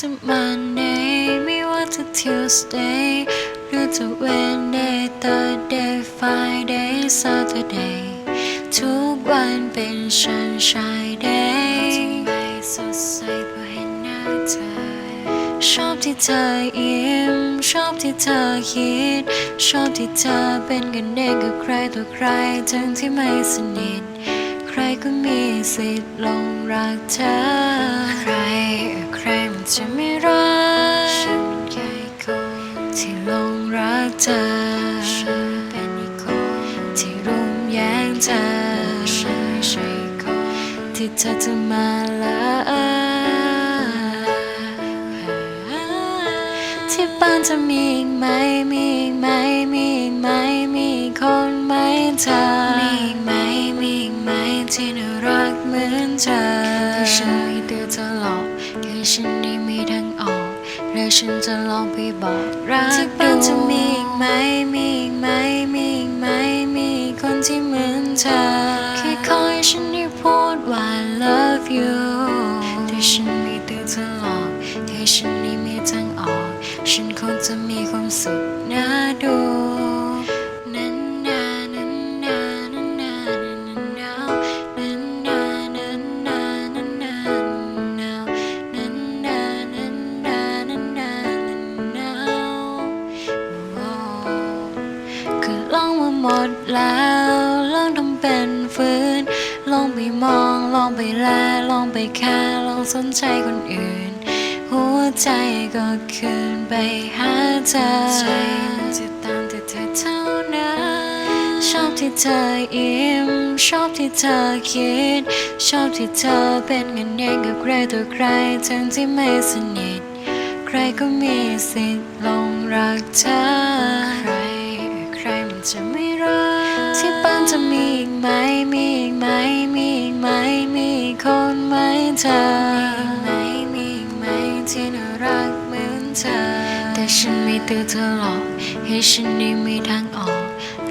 จะ Monday ไม่ว่าจะ Tuesday หรือจะ Wednesday Thursday Friday Saturday ทุกวันเป็น Sunshine Day ทำไมสดใสเพราะเห็นหน้าเธอ ชอบที่เธอยิ้ม ชอบที่เธอคิด ชอบที่เธอเป็นกันเองกับใครต่อใครทั้งที่ไม่สนิท ใครก็มีสิทธิ์หลงรักเธอใคร จะไม่รักฉันแค่คนที่ลงรักเธอฉันเป็นอีกคนที่รุมแย่งเธอฉันไม่ใช่คนที่เธอจะมาละที่บ้านจะมีอีกไหมมีอีกไหมมีอีกไหมมีคนไหมเธอมีอีกไหมมีอีกไหมที่น่ารักเหมือนเธอ มีทางออก และฉันจะลองไปบอกรักที่บ้านจะมีอีกไหม มีอีกไหม มีอีกไหม มีคนที่เหมือนเธอ แค่คอยฉันได้พูดว่า I love you แต่ฉันไม่เตือนเธอหรอกแค่ฉันนี่มีทางออก ฉันคงจะมีความสุขน่าดู มาหมดแล้วลองทำเป็นฝืนลองไปมอง ลองไปแลลองไปแค่ลองสนใจคนอื่น หัวใจก็คืนไปหาเธอใจมันจะตามแต่เธอเท่านั้นชอบที่เธอยิ้มชอบที่เธอคิด ชอบที่เธอเป็นกันเองกับใครตัวใครทั้งที่ไม่สนิท ใครก็มีสิทธิ์ลงรักเธอ จะไม่รักที่บ้านจะมีอีกไหมมีอีกไหมมีอีกไหมมีคนไหมเธอมีอีกไหมมีอีกไหมที่น่ารักเหมือนเธอ แต่ฉันไม่ตื่นเธอหรอกให้ฉันได้มีทางออก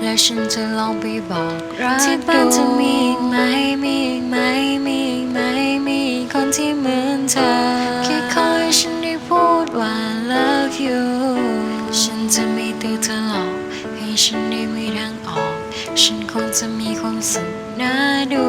และฉันจะลองไปบอกรักที่บ้านจะมีอีกไหมมีอีกไหมมี จะมีความสุขน่าดู